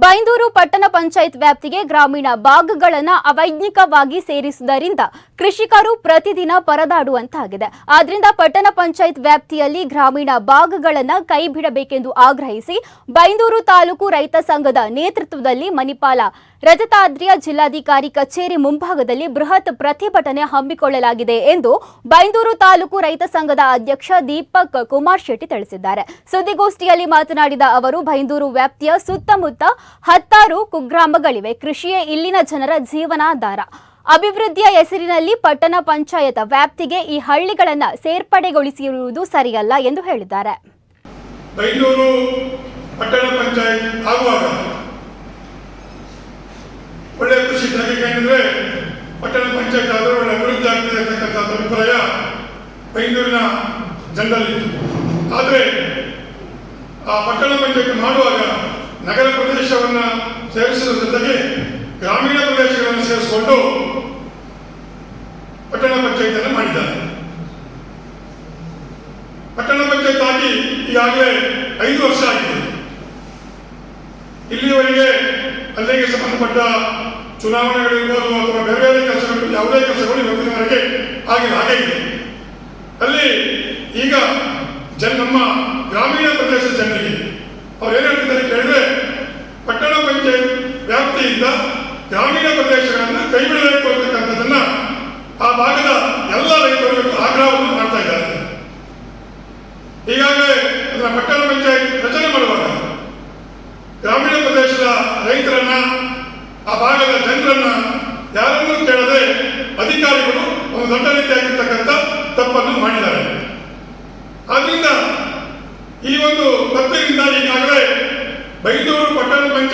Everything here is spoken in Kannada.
ಬೈಂದೂರು ಪಟ್ಟಣ ಪಂಚಾಯತ್ ವ್ಯಾಪ್ತಿಗೆ ಗ್ರಾಮೀಣ ಭಾಗಗಳನ್ನು ಅವೈಜ್ಞಿಕವಾಗಿ ಸೇರಿಸುವುದರಿಂದ ಕೃಷಿಕರು ಪ್ರತಿದಿನ ಪರದಾಡುವಂತಾಗಿದೆ. ಆದ್ರಿಂದ ಪಟ್ಟಣ ಪಂಚಾಯತ್ ವ್ಯಾಪ್ತಿಯಲ್ಲಿ ಗ್ರಾಮೀಣ ಭಾಗಗಳನ್ನು ಕೈ ಬಿಡಬೇಕೆಂದು ಆಗ್ರಹಿಸಿ ಬೈಂದೂರು ತಾಲೂಕು ರೈತ ಸಂಘದ ನೇತೃತ್ವದಲ್ಲಿ ಮಣಿಪಾಲ ರಜತಾದ್ರಿಯ ಜಿಲ್ಲಾಧಿಕಾರಿ ಕಚೇರಿ ಮುಂಭಾಗದಲ್ಲಿ ಬೃಹತ್ ಪ್ರತಿಭಟನೆ ಹಮ್ಮಿಕೊಳ್ಳಲಾಗಿದೆ ಎಂದು ಬೈಂದೂರು ತಾಲೂಕು ರೈತ ಸಂಘದ ಅಧ್ಯಕ್ಷ ದೀಪಕ್ ಕುಮಾರ್ ಶೆಟ್ಟಿ ತಿಳಿಸಿದ್ದಾರೆ. ಸುದ್ದಿಗೋಷ್ಠಿಯಲ್ಲಿ ಮಾತನಾಡಿದ ಅವರು, ಬೈಂದೂರು ವ್ಯಾಪ್ತಿಯ ಸುತ್ತಮುತ್ತ ಹತ್ತಾರು ಕುಗ್ರಾಮಗಳಿವೆ. ಕೃಷಿಯೇ ಇಲ್ಲಿನ ಜನರ ಜೀವನಾಧಾರ. ಅಭಿವೃದ್ಧಿಯ ಹೆಸರಿನಲ್ಲಿ ಪಟ್ಟಣ ಪಂಚಾಯತ್ ವ್ಯಾಪ್ತಿಗೆ ಈ ಹಳ್ಳಿಗಳನ್ನು ಸೇರ್ಪಡೆಗೊಳಿಸಿರುವುದು ಸರಿಯಲ್ಲ ಎಂದು ಹೇಳಿದ್ದಾರೆ. ಪಟ್ಟಣ ಪಂಚಾಯತ್ ಆಗುವಾಗ ಒಳ್ಳೆ ಕೃಷಿ ನನಗೆ ಪಟ್ಟಣ ಪಂಚಾಯತ್ ಆದ್ರೆ ಒಳ್ಳೆ ಅಭಿವೃದ್ಧಿ ಆಗ್ತದೆ ಅಂತಕ್ಕಂಥ ಅಭಿಪ್ರಾಯ ಬೈಂದೂರಿನ ಜನರಲ್ಲಿತ್ತು. ಆದರೆ ಆ ಪಟ್ಟಣ ಪಂಚಾಯತ್ ಮಾಡುವಾಗ ನಗರ ಪ್ರದೇಶವನ್ನು ಸೇರಿಸುವ ಜೊತೆಗೆ ಗ್ರಾಮೀಣ ಪ್ರದೇಶಗಳನ್ನು ಸೇರಿಸಿಕೊಂಡು ಪಟ್ಟಣ ಪಂಚಾಯತಿಯನ್ನು ಮಾಡಿದ್ದಾರೆ. ಪಟ್ಟಣ ಪಂಚಾಯತ್ ಆಗಿ ಈಗಾಗಲೇ ಐದು ವರ್ಷ ಆಗಿದೆ. ಇಲ್ಲಿಯವರೆಗೆ ಅಲ್ಲಿಗೆ ಸಂಬಂಧಪಟ್ಟ ಚುನಾವಣೆಗಳಿರ್ಬೋದು ಅಥವಾ ಬೇರೆ ಬೇರೆ ಕೆಲಸಗಳು, ಯಾವುದೇ ಕೆಲಸಗಳು ಇವತ್ತಿನವರೆಗೆ ಆಗಿಲ್ಲ, ಹಾಗೆ ಇದೆ. ಅಲ್ಲಿ ಈಗ ಜನ ನಮ್ಮ ಗ್ರಾಮೀಣ ಪ್ರದೇಶದ ಜನರಿಗೆ ಅವ್ರು ಏನ್ ಹೇಳ್ತಿದ್ದಾರೆ ಕೇಳಿದ್ರೆ ಪಟ್ಟಣ ಪಂಚಾಯತ್ ವ್ಯಾಪ್ತಿಯಿಂದ ಗ್ರಾಮೀಣ ಪ್ರದೇಶಗಳನ್ನು ಕೈ ಬಿಡಬೇಕು ಅಂತಕ್ಕಂಥದ್ದನ್ನ ಆ ಭಾಗದ ಎಲ್ಲ ರೈತರು ಆಗ್ರಹವನ್ನು ಮಾಡ್ತಾ ಇದ್ದಾರೆ. ಈಗಾಗಲೇ ಅದರ ಪಟ್ಟಣ ಪಂಚಾಯತ್ ರಚನೆ ಮಾಡುವಾಗ ಗ್ರಾಮೀಣ ಪ್ರದೇಶದ ರೈತರನ್ನ, ಆ ಭಾಗದ ಜನರನ್ನ ಯಾರನ್ನೂ ಕೇಳದೆ ಅಧಿಕಾರಿಗಳು ಒಂದು ದೊಡ್ಡ ರೀತಿಯಾಗಿರ್ತಕ್ಕಂಥ ತಪ್ಪನ್ನು ಮಾಡಿದ್ದಾರೆ. ಆದ್ರಿಂದ ಈ ಒಂದು ತಪ್ಪಿನಿಂದ ಈಗಾಗಲೇ ಬೈದೂರು ಪಟ್ಟಣ ಪಂಚಾಯತ್